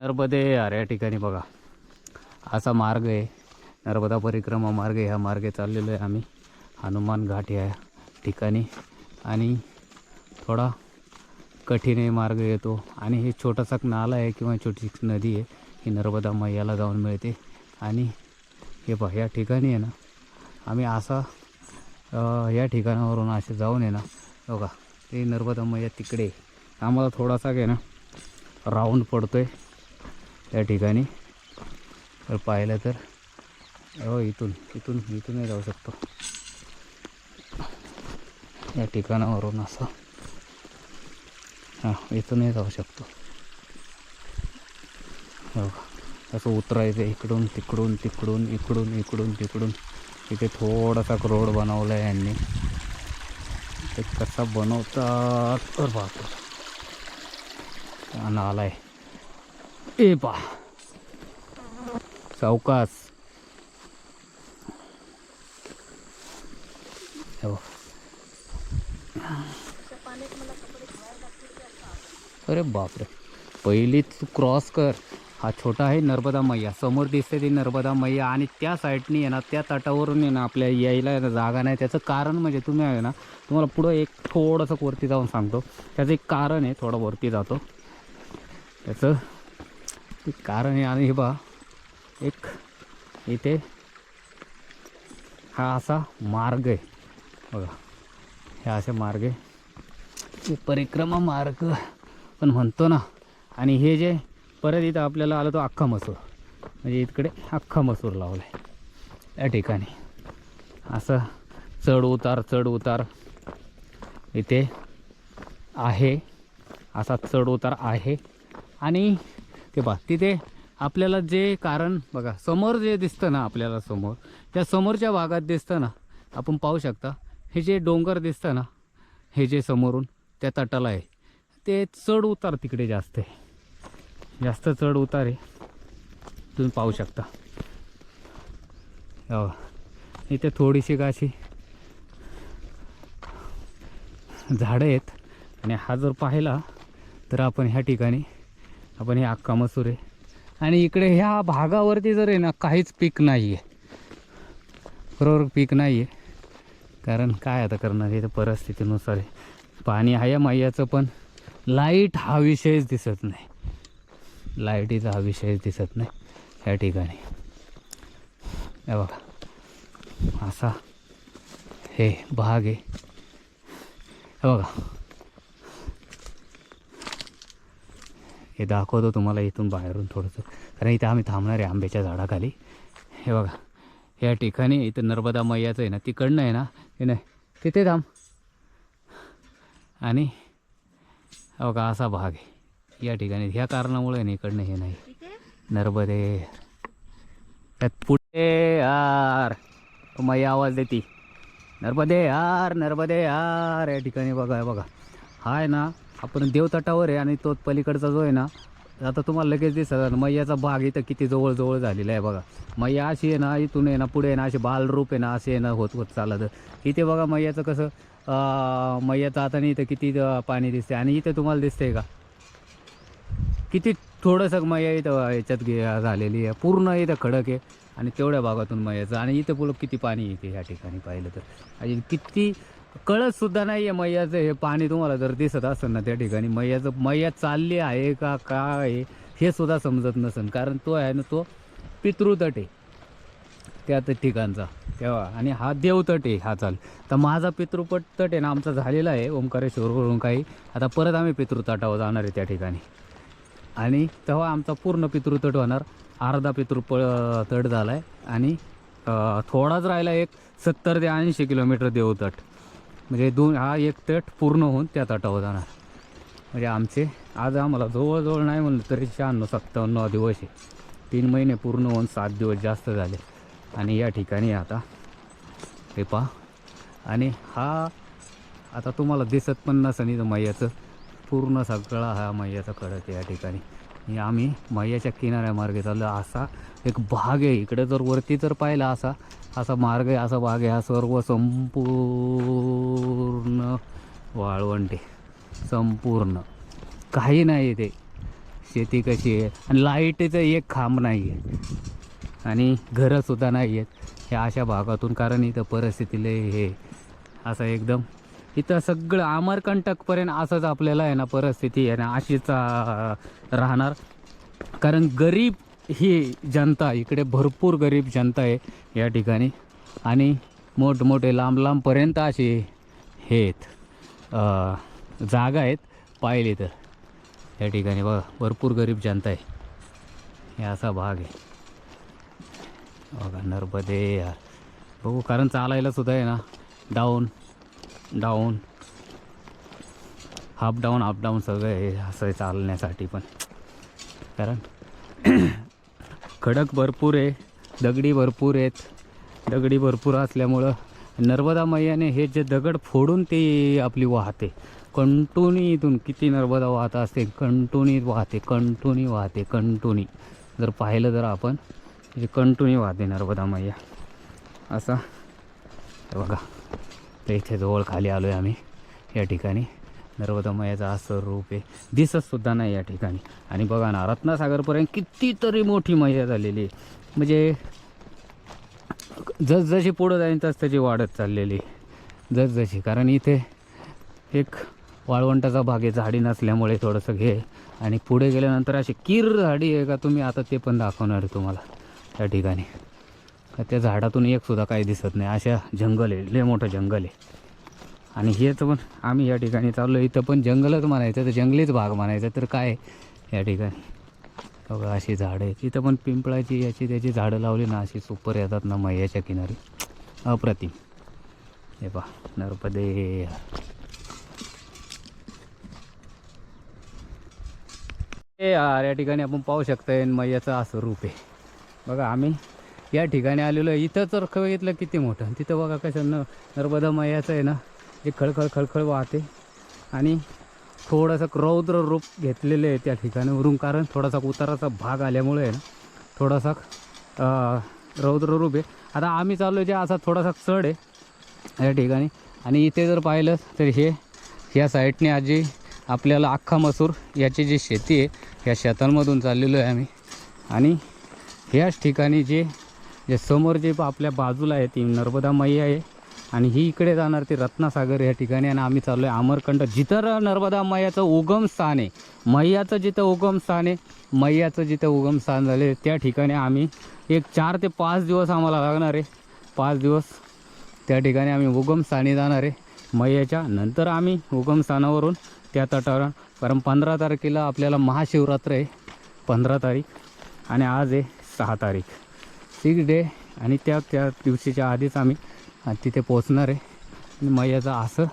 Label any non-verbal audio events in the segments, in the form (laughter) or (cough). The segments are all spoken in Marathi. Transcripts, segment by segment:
नर्मदे यार या ठिकाणी बघा. असा मार्ग आहे. नर्मदा परिक्रमा मार्ग ह्या मार्गे चाललेलो आहे आम्ही. हनुमान घाट या ठिकाणी. आणि थोडा कठीण आहे मार्ग येतो आणि हे छोटासा नाला आहे किंवा छोटी नदी आहे. ही नर्मदा मैयाला जाऊन मिळते. आणि हे बघ या ठिकाणी आहे ना आम्ही असा या ठिकाणावरून असे जाऊन आहे ना बघा ते नर्मदा मैया तिकडे आम्हाला थोडासा आहे ना राऊंड पडतो आहे त्या ठिकाणी. तर पाहिलं तर हो इथून इथून इथूनही जाऊ शकतो. या ठिकाणावरून असं. हां इथूनही जाऊ शकतो. हो असं उतरायचं इकडून तिकडून तिकडून इकडून इकडून तिकडून. इथे थोडासा रोड बनवला आहे यांनी. ते कसा बनवतात? तर बापरे. नाला आहे ए पा सावकाश अरे बापरे. पहिली तू क्रॉस कर. हा छोटा आहे नर्मदा मैया. समोर दिसते ती नर्मदा मैया आणि त्या साईडनी आहे ना त्या तटावरून आहे ना आपल्या यायला जागा नाही. त्याचं कारण म्हणजे तुम्ही आहे ना तुम्हाला पुढं एक थोडंसं वरती जाऊन सांगतो. त्याचं एक कारण आहे थोडं वरती जातो. त्याचं ते कारण आहे आणि हे बा एक इथे हा असा मार्ग आहे. बघा हे असे मार्ग आहे. हे परिक्रमा मार्ग पण म्हणतो ना. आणि हे जे परत इथं आपल्याला आलं तो अख्खा मसूर. म्हणजे इकडे अख्खा मसूर लावला आहे या ठिकाणी. असं चढ उतार चढ उतार इथे आहे. असा चढ उतार आहे. आणि ते बा तिथे आपल्याला जे कारण बघा समोर जे दिसतं ना आपल्याला समोर त्या समोरच्या भागात दिसतं ना आपण पाहू शकता हे जे डोंगर दिसतं ना हे जे समोरून त्या तटाला आहे. ते चढ उतार तिकडे जास्त आहे. जास्त चढ उतार आहे. तुम्ही पाहू शकता. हो. इथे थोडीशी का अशी झाडं आहेत. आणि हा जर पाहिला तर आपण ह्या ठिकाणी आपण हे अक्का मसूर आहे. आणि इकडे ह्या भागावरती जर आहे ना काहीच पीक नाही आहे बरोबर पीक नाही आहे कारण काय आता करणार हे तर परिस्थितीनुसार आहे. पाणी आहे मैयाचं पण लाइट हा विषयच दिसत नाही. लाईटीचा हा विषयच दिसत नाही ह्या ठिकाणी. हे बघा. असा हे भाग आहे. हे बघा. हे दाखवतो तुम्हाला इथून बाहेरून थोडंसं. कारण इथं आम्ही थांबणार आहे आंब्याच्या झाडाखाली. हे बघा या ठिकाणी इथं नर्मदा मैयाचं आहे ना तिकडनं आहे ना हे नाही तिथे थांब. आणि बघा असा भाग आहे. या ठिकाणी ह्या कारणामुळे ना इकडनं हे नाही. नर्मदे. त्यात पुढे यार मैया आवाज देती. नर्मदे यार नर्मदे यार या ठिकाणी बघा बघा. हा आहे ना आपण देवतटावर आहे आणि तो पलीकडचा जो आहे ना आता तुम्हाला लगेच दिसत मैयाचा भाग इथं किती जवळजवळ झालेला आहे बघा. मैया अशी आहे ना इथून आहे ना पुढे आहे ना असे बालरूप आहे ना असे आहे ना होत होत चालत. इथे बघा मैयाचं कसं मैयाचं आता इथं किती पाणी दिसते आणि इथे तुम्हाला दिसते का? किती थोडंसं मैया इथं याच्यात गे- झालेली आहे. पूर्ण इथं खडक आहे. आणि तेवढ्या भागातून मैयाचं. आणि इथं पुढं किती पाणी येते ह्या ठिकाणी पाहिलं तर. आणि किती कळत सुद्धा नाही आहे मैयाचं. हे पाणी तुम्हाला जर दिसत असेल ना त्या ठिकाणी मैयाचं मैया चालली आहे का काय आहे हे सुद्धा समजत नसेल. कारण तो आहे ना तो पितृतट. आहे त्या ठिकाणचा. तेव्हा आणि हा देवतट आहे हा चाल. तर माझा पितृपट तट आहे ना आमचा झालेला आहे ओंकारेश्वरवरून काही. आता परत आम्ही पितृतटावर जाणार आहे त्या ठिकाणी. आणि तेव्हा आमचा पूर्ण पितृतट होणार. अर्धा पितृप तट झाला आहे आणि थोडाच राहिला एक सत्तर ते ऐंशी किलोमीटर देवतट. म्हणजे दोन हा एक तट पूर्ण होऊन त्या तटावर जाणार. म्हणजे आमचे आज आम्हाला जवळजवळ नाही म्हणलं तरी शहाण्णव सत्तावन्न दिवस आहे. तीन महिने पूर्ण होऊन सात दिवस जास्त झाले. आणि या ठिकाणी आता हे पहा. आणि हा आता तुम्हाला दिसत पण नसं इथं मैयाचं. पूर्ण सगळा हा मैयाचा खडक या ठिकाणी. आम्ही मैयाच्या किनाऱ्यामार्गे चाललो असा एक भाग आहे. इकडे जर वरती जर पाहिला असा असा मार्ग आहे असा भाग आहे हा सर्व संपूर्ण वाळवंटे. संपूर्ण. काही नाही ते. शेती कशी आहे? आणि लाईटीचं एक खांब नाही आहे. आणि घरंसुद्धा नाही आहेत. ह्या अशा भागातून कारण इथं परिस्थितीला हे असं एकदम इथं सगळं अमरकंटकपर्यंत असंच आपल्याला आहे ना परिस्थिती आहे ना अशीच राहणार. कारण गरीब ही जनता इकडे भरपूर गरीब जनता आहे. या ठिकाणी. आणि मोठमोठे लांब लांबपर्यंत असे हे आहेत जागा आहेत पाहिले तर. या ठिकाणी बघा भरपूर गरीब जनता आहे. हे असा भाग आहे. बघा नर्मदे यार. बघू कारण चालायला सुद्धा आहे ना. Down down half down half down सगळं आहे असं चालण्यासाठी पण. कारण (clears throat) खडक भरपूर आहे. दगडी भरपूर आहेत. दगडी भरपूर असल्यामुळं नर्मदा मैयाने हे जे दगड फोडून ते आपली वाहते. कंटुनी इथून किती नर्मदा वाहत असते? कंटुनी वाहते कंटुनी वाहते कंटुनी जर पाहिलं तर आपण जे कंटुनी वाहते नर्मदा मैया. असा. बघा. तर इथे जवळ खाली आलो आहे आम्ही. या ठिकाणी नर्मदा मैयाचा असं रूप आहे. दिसतसुद्धा नाही या ठिकाणी. आणि बघा ना रत्नासागरपर्यंत कितीतरी मोठी मैया झालेली आहे. म्हणजे जसजशी पुढं जाईन तस त्याची वाढत चाललेली जसजशी कारण इथे एक वाळवंटाचा भाग आहे झाडी नसल्यामुळे थोडंसं घे. आणि पुढे गेल्यानंतर अशी किर झाडी आहे का तुम्ही आता ते पण दाखवणार आहे तुम्हाला त्या ठिकाणी. का त्या झाडातून एकसुद्धा काही दिसत नाही. अशा जंगल आहे लय मोठं जंगल आहे. आणि हेच पण आम्ही या ठिकाणी चाललो इथं पण जंगलच म्हणायचं तर जंगलीच भाग म्हणायचं तर काय या ठिकाणी? बघा अशी झाडं आहेत. इथं पण पिंपळाची याची त्याची झाडं लावली ना अशी सुपर येतात ना मैयाच्या किनारी. अप्रतिम. हे पा नर्मदे. हे यार या ठिकाणी आपण पाहू शकतोय मैयाचं असं रूप आहे. बघा आम्ही या ठिकाणी आलेलो आहे. इथं तर बघितलं किती मोठं. तिथं बघा कसं न नर्मदा मैयाचं आहे ना जे खळखळ खळखळ वाहते. आणि थोडंसं रौद्र रूप घेतलेलं आहे त्या ठिकाणीवरून कारण थोडासा उताराचा भाग आल्यामुळे आहे ना थोडासा रौद्र रूप आहे. आता आम्ही चाललो जे असा थोडासा चढ आहे या ठिकाणी. आणि इथे जर पाहिलं तर हे ह्या साईडने आजी आपल्याला अख्खा मसूर याची जी शेती आहे या शेतांमधून चाललेलो आहे आम्ही. आणि ह्याच ठिकाणी जे जे समोर जे आपल्या बाजूला आहे ती नर्मदा मैया आहे. आणि ही इकडे जाणार ते रत्नासागर या ठिकाणी. आणि आम्ही चाललो आहे अमरकंड. जिथं नर्मदा मैयाचं उगम स्थान आहे. मैयाचं जिथं उगम स्थान आहे मैयाचं जिथं उगम स्थान झाले त्या ठिकाणी आम्ही एक चार ते पाच दिवस आम्हाला लागणार आहे. पाच दिवस त्या ठिकाणी आम्ही उगमस्थानी जाणार आहे. मैयाच्या नंतर आम्ही उगमस्थानावरून त्या तटावर कारण पंधरा तारखेला आपल्याला महाशिवरात्र आहे पंधरा तारीख. आणि आज आहे सहा तारीख. सिक्स डे आणि त्या त्या दिवशीच्या आधीच आम्ही आणि तिथे पोचणार आहे. मैयाचं असं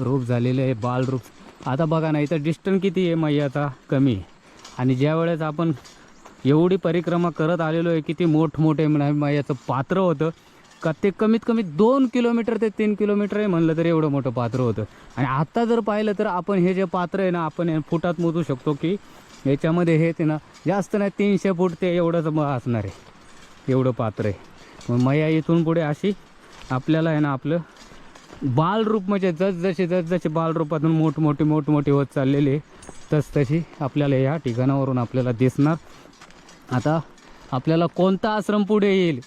रूप झालेलं आहे बालरूप आता बघा ना इथं डिस्टन्स किती आहे मैयाचा कमी. आहे आणि ज्या वेळेस आपण एवढी परिक्रमा करत आलेलो आहे किती मोठमोठे म्हणा- मैयाचं पात्र होतं. का ते कमीत कमी दोन किलोमीटर ते तीन किलोमीटर आहे म्हणलं तर एवढं मोठं पात्र होतं. आणि आत्ता जर पाहिलं तर आपण हे जे पात्र आहे ना आपण फुटात मोजू शकतो की याच्यामध्ये हे ते ना जास्त नाही तीनशे फूट ते एवढंच असणार आहे. एवढं पात्र आहे. मग मैया इथून पुढे अशी आपल्याला आहे ना आपलं बालरूप म्हणजे जसजसे जसजसे बालरूपातून मोठमोठी मोठमोठी होत चाललेले तसतशी आपल्याला या ठिकाणावरून आपल्याला दिसणार. आता आपल्याला कोणता आश्रम पुढे येईल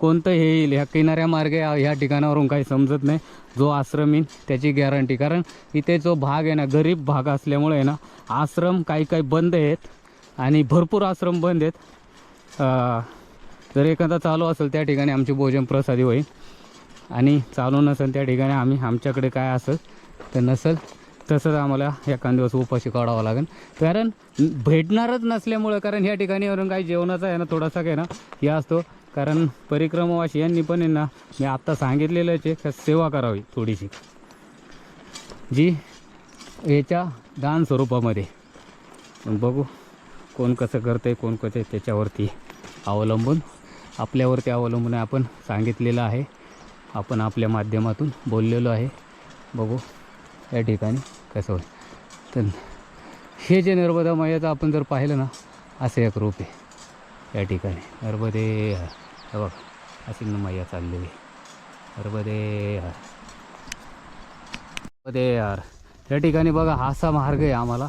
कोणतं हे येईल ह्या किनाऱ्या मार्गे ह्या ठिकाणावरून काही समजत नाही. जो आश्रम येईल त्याची गॅरंटी कारण इथे जो भाग आहे ना गरीब भाग असल्यामुळे आहे ना आश्रम काही काही बंद आहेत आणि भरपूर आश्रम बंद आहेत. जर एखादा चालू असेल त्या ठिकाणी आमची भोजन प्रसादी होईल. आणि चालू नसेल त्या ठिकाणी आम्ही आमच्याकडे काय असेल तर नसेल तसंच आम्हाला एखाद दिवस उपाशी काढावं लागेल. कारण भेटणारच नसल्यामुळं कारण ह्या ठिकाणीवरून काही जेवणाचा आहे ना थोडासा काय ना हे असतो. कारण परिक्रमावाशी यांनी पण आहे ना मी आत्ता सांगितलेलंच आहे का सेवा करावी थोडीशी. जी याच्या दान स्वरूपामध्ये. पण बघू कोण कसं करतं आहे कोण कसं त्याच्यावरती अवलंबून आपल्यावरती अवलंबून आपण सांगितलेलं आहे. आपण आपल्या माध्यमातून बोललेलो आहे. बघू या ठिकाणी कसं होईल. तर हे जे नर्मदा मैयाचं आपण जर पाहिलं ना असं एक रूप आहे. या ठिकाणी नर्मदे हे बघ अशी मैया चाललेली नर्मदे नर्मदे यार या ठिकाणी बघा हा असा मार्ग आहे आम्हाला.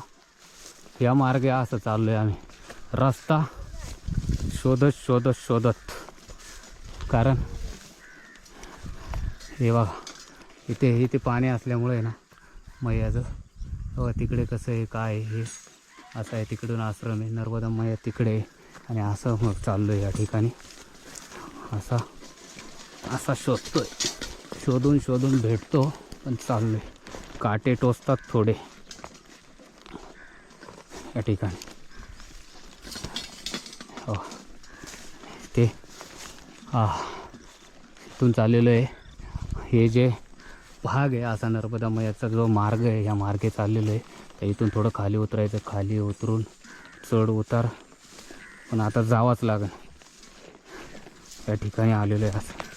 या मार्गे असं चाललो आहे आम्ही. रस्ता शोधत शोधत शोधत. कारण हे बघा इथे इथे पाणी असल्यामुळे आहे ना मैयाचं बघा तिकडे कसं आहे काय हे असं आहे तिकडून आश्रम आहे नर्मदा मैया तिकडे आणि असं मग चाललो आहे या ठिकाणी. असा असा शोधतोय. शोधून शोधून भेटतो पण चाललो आहे काटे टोचतात थोडे. या ठिकाणी. हो ते हा इथून चाललेलो आहे. हे जे भाग आहे असा नर्मदा मयाचा जो मार्ग आहे ह्या मार्गे चाललेलो आहे. तर इथून थोडं खाली उतरायचं खाली उतरून चढ उतार. पण आता जावाच लागेल. या ठिकाणी आलेलो आहे असं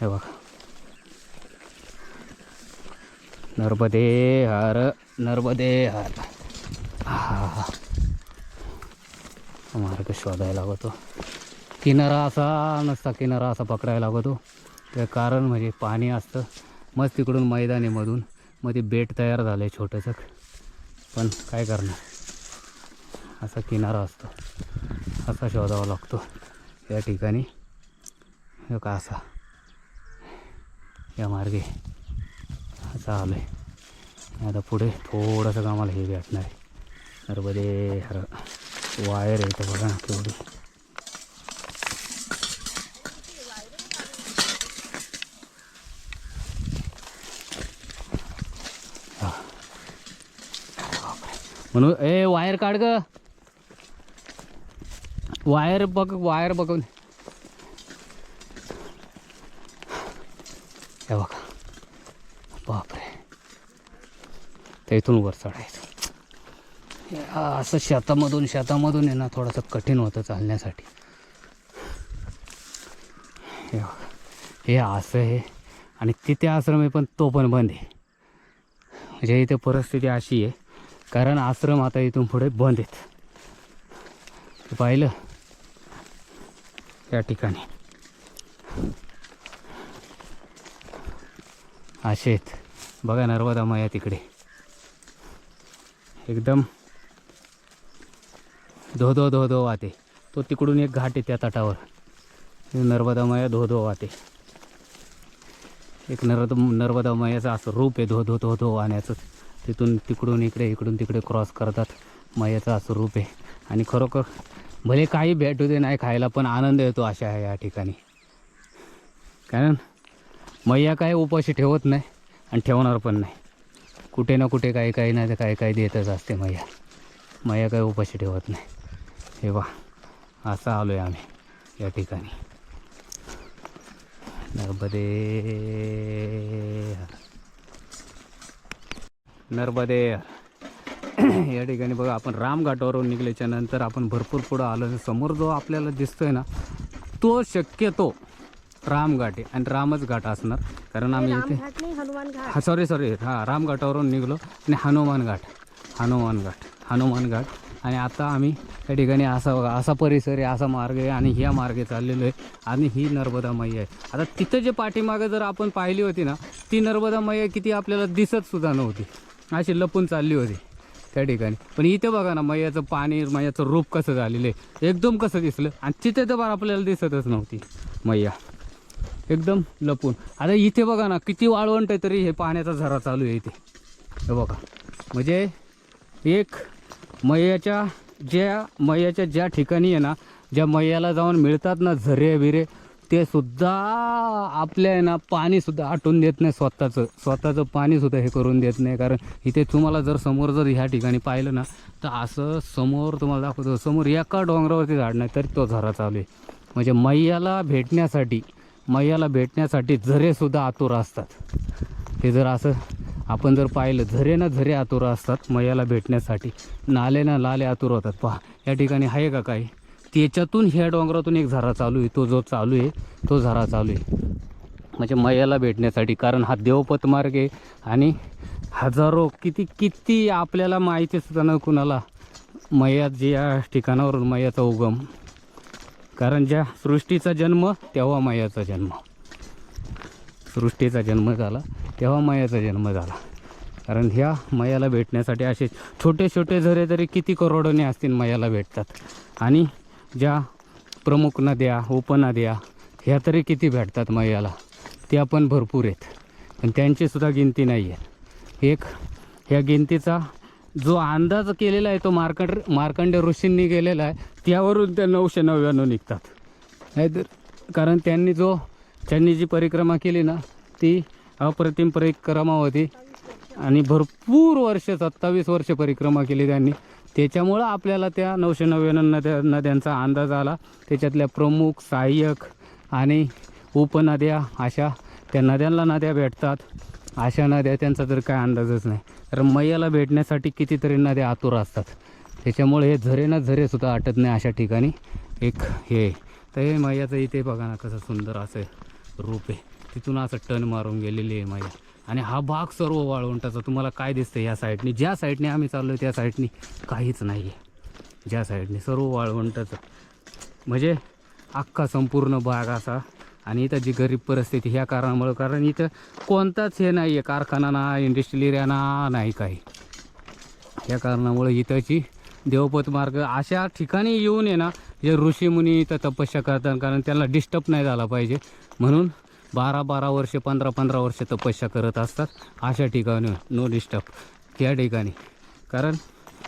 हे बघा. नर्मदे हर नर्मदे हर. हा मार्ग शोधायला होतो किनारा असा नसता किनारा असा पकडायला लागतो. ते कारण म्हणजे पाणी असतं. मग तिकडून मैदानीमधून मध्ये बेट तयार झालं आहे छोटंसं. पण काय करणार? असा किनारा असतो. असा शोधावा लागतो. या ठिकाणी हे का असा या मार्गे असं आलं आहे आता पुढे थोडंसं आम्हाला हे भेटणार आहे. नर्मदे हर वायर येतं बघा केवढी. म्हणून ए वायर काढ ग. वायर बघ वायर बघून. हे बघा. बापरे. ते इथून वर चढायचं. असं शेतामधून शेतामधून आहे ना थोडंसं कठीण होतं चालण्यासाठी. हे असं हे असं आहे. आणि तिथे आश्रम आहे पण तो पण बंद आहे. म्हणजे इथे परिस्थिती अशी आहे कारण आश्रम आता इथून पुढे बंद आहेत. पाहिलं? या ठिकाणी. असे आहेत. बघा नर्मदा माया तिकडे. एकदम धो धो धो धो वाहते. तो तिकडून एक घाट आहे त्या तटावर. नर्मदा माया धो धो वाहते. एक नर्मदा नर्मदा मायाचं असं रूप आहे धो धो धो धो वाहण्याचं. तिथून तिकडून इकडे इकडून तिकडे क्रॉस करतात. मयाचं असं रूप आहे. आणि खरोखर भले काही भेटू दे नाही खायला पण आनंद येतो अशा आहे या ठिकाणी. कारण मैया काय उपाशी ठेवत नाही आणि ठेवणार पण नाही. कुठे ना कुठे काही काही नाही तर काही काही देतच असते मैया. मैया काय उपाशी ठेवत नाही. हे वा असं आलो आहे आम्ही या ठिकाणी. नर्मदे नर्मदे. (clears throat) या ठिकाणी बघा आपण रामघाटावरून निघल्याच्या नंतर आपण भरपूर पुढं आलो समोर जो आपल्याला दिसतोय ना तो शक्यतो रामघाट आहे आणि रामच घाट असणार. कारण आम्ही इथे हा सॉरी सॉरी हां रामघाटावरून निघलो आणि हनुमान घाट. हनुमान घाट. हनुमान घाट. आणि आता आम्ही त्या ठिकाणी असा बघा असा परिसर आहे असा मार्ग आहे आणि ह्या मार्गे चाललेलो आहे आणि ही नर्मदा मैया आहे. आता तिथं जे पाठीमागं जर आपण पाहिली होती ना ती नर्मदा मैया किती आपल्याला दिसत सुद्धा नव्हती. अशी लपून चालली होती त्या ठिकाणी. पण इथे बघा ना मैयाचं पाणी मैयाचं रूप कसं झालेलं आहे. एकदम कसं दिसलं आणि तिथे तर बरं आपल्याला दिसतच नव्हती मैया. एकदम लपून. आता इथे बघा ना किती वाळवंट आहे तरी हे पाण्याचा झरा चालू आहे इथे. हे बघा. म्हणजे एक मैयाच्या ज्या मैयाच्या ज्या ठिकाणी आहे ना ज्या मैयाला जाऊन मिळतात ना झरे बिरे ते सुद्धा आपल्या आहे ना पाणीसुद्धा आटून देत नाही स्वतःचं. स्वतःचं पाणीसुद्धा हे करून देत नाही. कारण इथे तुम्हाला जर समोर जर ह्या ठिकाणी पाहिलं ना तर असं समोर तुम्हाला दाखवतो. समोर एका डोंगरावरती झाड नाही तरी तो झरा चालू आहे. म्हणजे मैयाला भेटण्यासाठी मैयाला भेटण्यासाठी झरेसुद्धा आतुर असतात. ते जर असं आपण जर पाहिलं झरे ना झरे आतुर असतात मैयाला भेटण्यासाठी. नाले ना लाले आतुर होतात. पहा या ठिकाणी आहे का काही? त्याच्यातून ह्या डोंगरातून एक झरा चालू आहे. तो जो चालू आहे तो झरा चालू आहे. म्हणजे मयाला भेटण्यासाठी कारण हा देवपथ मार्ग आहे आणि हजारो किती किती आपल्याला माहिती सुद्धा न कुणाला? मैया जे या ठिकाणावरून मयाचा उगम. कारण ज्या सृष्टीचा जन्म तेव्हा मायाचा जन्म. सृष्टीचा जन्म झाला तेव्हा मायाचा जन्म झाला. कारण ह्या मयाला भेटण्यासाठी असे छोटे छोटे झरे तरी किती करोडोने असतील मयाला भेटतात. आणि ज्या प्रमुख नद्या उपनद्या ह्या तरी किती भेटतात मैयाला? त्या पण भरपूर आहेत. पण त्यांचीसुद्धा गिनती नाही आहे एक ह्या गिनतीचा जो अंदाज केलेला आहे तो मार्कंड मार्कंड ऋषींनी केलेला आहे त्यावरून त्या नऊशे नव्याण्णव निघतात. नाहीतर कारण त्यांनी जो त्यांनी जी परिक्रमा केली ना ती अप्रतिम परिक्रमा होती आणि भरपूर वर्ष सत्तावीस वर्ष परिक्रमा केली त्यांनी. त्याच्यामुळं आपल्याला त्या नऊशे नव्याण्णव नद्या नद्यांचा अंदाज आला. त्याच्यातल्या प्रमुख सहाय्यक आणि उपनद्या अशा त्या नद्यांना नद्या भेटतात. अशा नद्या त्यांचा तर काय अंदाजच नाही. कारण मैयाला भेटण्यासाठी कितीतरी नद्या आतुर असतात. त्याच्यामुळे हे झरे ना झरेसुद्धा आटत नाही अशा ठिकाणी. एक हे आहे. तर हे मैयाचं इथे बघा ना कसं सुंदर असं रूप आहे. तिथून असं टन मारून गेलेली आहे मैया. आणि हा भाग सर्व वाळवंटाचा. तुम्हाला काय दिसतं या साईडने? ज्या साईडने आम्ही चाललो त्या साईडनी काहीच नाही आहे ज्या साईडने सर्व वाळवंटाचं. म्हणजे अख्खा संपूर्ण भाग असा आणि इथं जी गरीब परिस्थिती ह्या कारणामुळं कारण इथं कोणताच हे नाही आहे कारखाना ना इंडस्ट्रियल एरिया ना नाही काही. या कारणामुळं इथंची देवपत मार्ग अशा ठिकाणी येऊन आहे ना जे ऋषीमुनी इथं तपस्या करतात कारण त्यांना डिस्टर्ब नाही झाला पाहिजे. म्हणून बारा बारा वर्ष पंधरा पंधरा वर्ष तपस्या करत असतात. अशा ठिकाणी नो डिस्टर्ब त्या ठिकाणी. कारण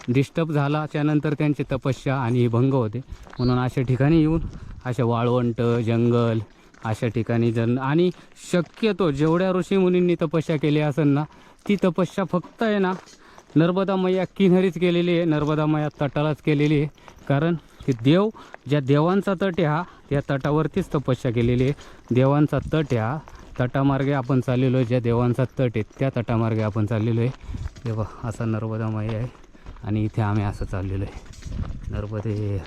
डिस्टर्ब झाल्याच्यानंतर त्यांची तपस्या आणि ही भंग होते. म्हणून अशा ठिकाणी येऊन अशा वाळवंट जंगल अशा ठिकाणी जर आणि शक्यतो जेवढ्या ऋषीमुनींनी तपस्या केली असेल ना ती तपस्या फक्त आहे ना नर्मदा मैया किनारीच केलेली आहे. नर्मदा मैया तटालाच केलेली आहे. कारण की देव ज्या देवांचा तट हा त्या तटावरतीच तपस्या केलेली आहे. देवांचा तट आहे हा तटामार्गे आपण चाललेलो आहे. ज्या देवांचा तट आहे त्या तटामार्गे आपण चाललेलो आहे. तेव्हा असा नर्मदा माई आहे. आणि इथे आम्ही असं चाललेलो आहे. नर्मदे.